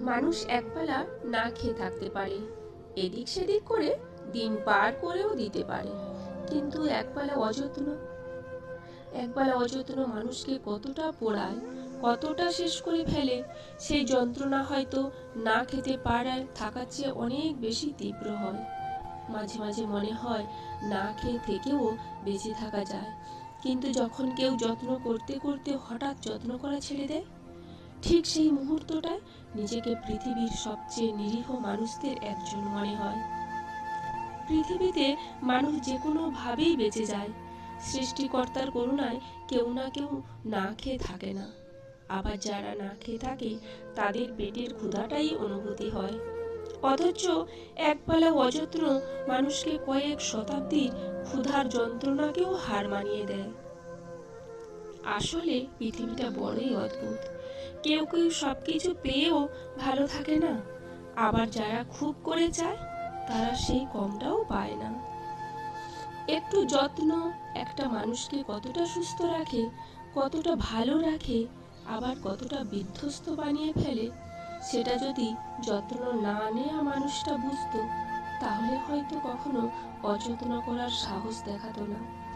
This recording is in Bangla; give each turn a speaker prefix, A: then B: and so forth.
A: মানুষ একবেলা না খেয়ে থাকতে পারে। এদিক সেদিক করে দিন পার করেও দিতে পারে। কিন্তু একবেলা অযত্ন একবেলা অযত্ন মানুষকে কতটা পোড়ায়, কতটা শেষ করে ফেলে, সেই যন্ত্রণা হয়তো না খেতে পারায় থাকার চেয়ে অনেক বেশি তীব্র হয়। মাঝে মাঝে মনে হয় না খেয়ে থেকেও বেঁচে থাকা যায়। কিন্তু যখন কেউ যত্ন করতে করতে হঠাৎ যত্ন করা ছেড়ে দেয়, ঠিক সেই মুহূর্তটায় নিজেকে পৃথিবীর সবচেয়ে নিরীহ মানুষদের একজন মনে হয়। পৃথিবীতে মানুষ যে কোনোভাবেই বেঁচে যায়। সৃষ্টিকর্তার করুণায় কেউ না কেউ না খেয়ে থাকে না। আবার যারা না খেয়ে থাকে, তাদের পেটের ক্ষুধাটাই অনুভূতি হয়। অথচ একবেলা অযত্ন মানুষকে কয়েক শতাব্দীর ক্ষুধার যন্ত্রণাকেও হার মানিয়ে দেয়। আসলে পৃথিবীটা বড়ই অদ্ভুত। কেউ কেউ সবকিছু পেয়েও ভালো থাকে না। আবার যারা খুব করে চায়, তারা সেই কমটাও পায় না। একটু যত্ন একটা মানুষকে কতটা সুস্থ রাখে, কতটা ভালো রাখে, আবার কতটা বিধ্বস্ত বানিয়ে ফেলে, সেটা যদি যত্ন না নেওয়া মানুষটা বুঝতো, তাহলে হয়তো কখনো অযত্ন করার সাহস দেখাতো না।